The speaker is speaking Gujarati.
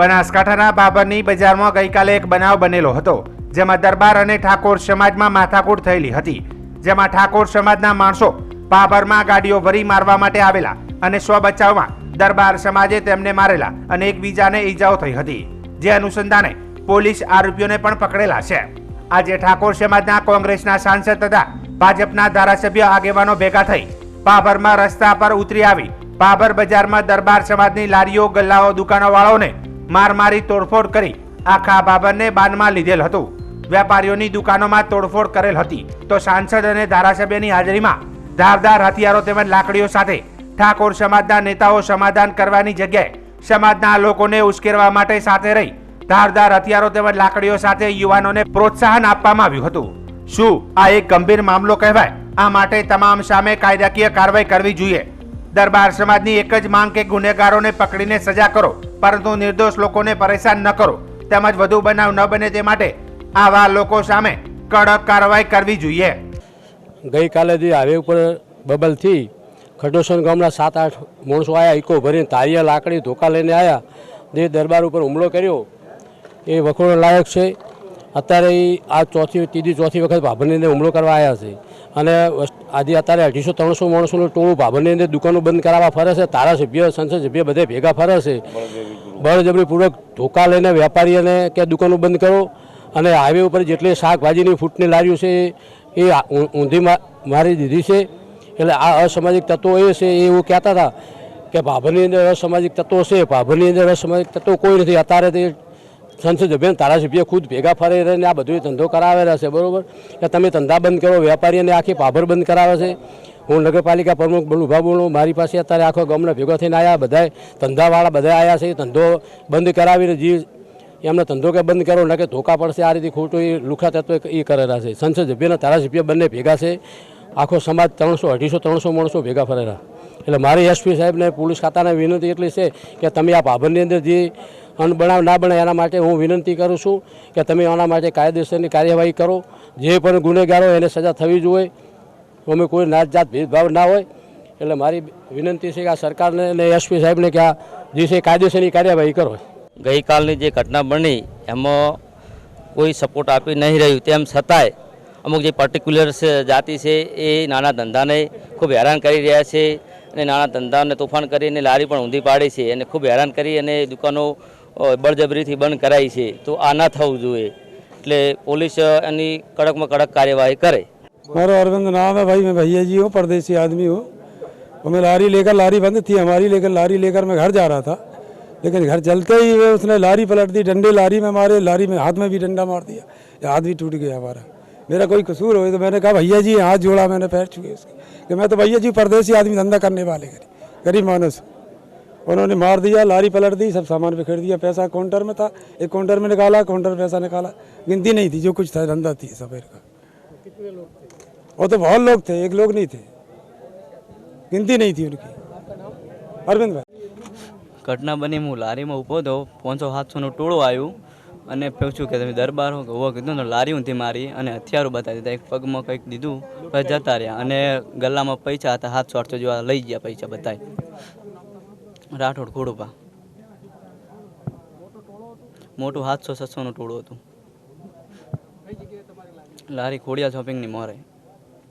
બનાસકાંઠાના બાબરની બજારમાં ગઈકાલે એક બનાવ બનેલો હતો, જેમાં દરબાર અને ઠાકોર સમાજમાં માથાકૂટ થયેલી હતી. જેમાં ઠાકોર સમાજના માણસો બાબરમાં ગાડીઓ ભરી મારવા માટે આવેલા અને સ્વ બચાવમાં દરબાર સમાજે તેમને મારેલા અને એકબીજાને ઈજાઓ થઈ હતી. જે અનુસંધાને પોલીસ આરોપીઓને પણ પકડેલા છે. આજે ઠાકોર સમાજના કોંગ્રેસના સાંસદ તથા ભાજપના ધારાસભ્ય આગેવાનો ભેગા થઈ બાબરમાં રસ્તા પર ઉતરી આવી બાબર બજારમાં દરબાર સમાજની લારીઓ, ગલ્લાઓ, દુકાનોવાળાઓને માર મારી તોડફોડ કરી આખા બાબરને બાનમાં લીધેલ હતું. વેપારીઓની દુકાનોમાં તોડફોડ કરેલ હતી. તો સાંસદ અને ધારાસભ્યની હાજરીમાં ધારદાર હથિયારો તેમજ લાકડીઓ સાથે ઠાકોર સમાજના નેતાઓ સમાધાન કરવાની જગ્યાએ સમાજના લોકોને ઉશ્કેરવા માટે સાથે રહી ધારદાર હથિયારો તેમજ લાકડીઓ સાથે યુવાનોને પ્રોત્સાહન આપવામાં આવ્યું હતું. શું આ એક ગંભીર મામલો કહેવાય? આ માટે તમામ સામે કાયદાકીય કાર્યવાહી કરવી જોઈએ. દરબાર સમાજની એક જ માંગ કે ગુનેગારોને પકડીને સજા કરો, પરંતુ નિર્દોષ લોકોને પરેશાન ન કરો, તેમજ વધુ બનાવ ન બને તે માટે આવા લોકો સામે કડક કાર્યવાહી કરવી જોઈએ. ગઈકાલે જે હાઈવે ઉપર બબલથી ખડોસન ગામના સાત આઠ માણસો આવ્યા ઇકો ભરીને તારીયા લાકડી ધોકા લઈને આવ્યા જે દરબાર ઉપર હુમલો કર્યો, એ વખોડો લાયક છે. અત્યારે આ ચોથી, ત્રીજી, ચોથી વખત ભાભરની હુમલો કરવા આવ્યા છે. અને આજે અત્યારે અઢીસો, ત્રણસો માણસોનું ટોળું ભાભરની અંદર દુકાનો બંધ કરાવવા ફરે છે, ધારાસભ્ય, સંસદ સભ્ય બધે ભેગા ફરે છે. બળજબરીપૂર્વક ધોકા લઈને વેપારીઓને કે દુકાનો બંધ કરો અને હાઈવે ઉપર જેટલી શાકભાજીની ફૂટની લારીઓ છે, એ ઊંધી મારી દીધી છે. એટલે આ અસામાજિક તત્વો એ છે, એ એવું કહેતા હતા કે ભાભરની અંદર અસામાજિક તત્વો છે ભાભરની અંદર અસામાજિક તત્વો કોઈ નથી. અત્યારે તે સંસદ સભ્ય ધારાસભ્ય ખુદ ભેગા ફરી રહીને આ બધું ધંધો કરાવેલા છે, બરોબર? કે તમે ધંધા બંધ કરો વેપારીઓને આખી પાભર બંધ કરાવે છે. હું નગરપાલિકા પ્રમુખ બલુભા બોલું, મારી પાસે અત્યારે આખો ગામના ભેગો થઈને આવ્યા બધાય ધંધાવાળા બધા આવ્યા છે, ધંધો બંધ કરાવીને જે એમને ધંધો કે બંધ કરો, ન કે ધોકા પડશે, આ રીતે ખોટું એ લુખા તત્વ એ કરેલા છે. સંસદ સભ્યના ધારાસભ્ય બંને ભેગા છે. આખો સમાજ ત્રણસો, અઢીસો, ત્રણસો માણસો ભેગા ફરેલા. એટલે મારી એસપી સાહેબને પોલીસ ખાતાને વિનંતી એટલી છે કે તમે આ ભાભરની અંદર જે અનબનાવ ના બને એના માટે હું વિનંતી કરું છું કે તમે આના માટે કાયદેસરની કાર્યવાહી કરો. જે પણ ગુનેગારો એને સજા થવી જોઈએ. અમે કોઈ નાત જાત ભેદભાવ ના હોય. એટલે મારી વિનંતી છે કે આ સરકારને અને એસપી સાહેબને કે આ દિવસે કાયદેસરની કાર્યવાહી કરો. ગઈકાલની જે ઘટના બની, એમાં કોઈ સપોર્ટ આપી નહીં રહ્યું. તેમ છતાંય અમુક જે પર્ટિક્યુલર જાતિ છે, એ નાના ધંધાને ખૂબ હેરાન કરી રહ્યા છે. અને નાના ધંધાને તોફાન કરીને લારી પણ ઊંધી પાડી છે. અને ખૂબ હેરાન કરી અને દુકાનો બળજબરીથી બંધ કરાઈ છે તો આ ના થવું જોઈએ એટલે પોલીસ અ, એની કડકમાં કડક કાર્યવાહી કરે मेरा अरविंद नाम है भाई मैं भैया जी हूँ परदेसी आदमी हूँ और मैं लारी लेकर लारी बंद थी हमारी लेकर लारी लेकर मैं घर जा रहा था लेकिन घर चलते ही वे उसने लारी पलट दी डंडे लारी में मारे लारी में हाथ में भी डंडा मार दिया ये हाथ भी टूट गया हमारा मेरा कोई कसूर हो तो मैंने कहा भैया जी हाथ जोड़ा मैंने पैर छुए उसके कि मैं तो भैया जी परदेसी आदमी धंधा करने वाले गरीब गरीब मानुस उन्होंने मार दिया लारी पलट दी सब सामान बिखेर दिया पैसा काउंटर में था एक काउंटर में निकाला काउंटर पैसा निकाला गिनती नहीं थी जो कुछ था धंधा थी सफेद का वो तो बहुत लोग थे एक लोग नहीं थे गिनती नहीं थी उनकी अरविंद भाई ઘટના બની હું લારીમાં ઊભો હતો પાંચસો સાતસોનું ટોળું આવ્યું અને પૂછ્યું કે તમે દરબાર હો કે હોવો કીધું તો લારી ઊંધી મારી અને હથિયારો બતાવી દીધા એક પગમાં કંઈક દીધું પછી જતા રહ્યા અને ગલ્લામાં પૈસા હતા સાતસો આઠસો જેવા લઈ ગયા પૈસા બતાવી રાઠોડ ખોડોપા મોટું સાતસો છસોનું ટોળું હતું. લારી ખોડિયા શોપિંગની મોરે.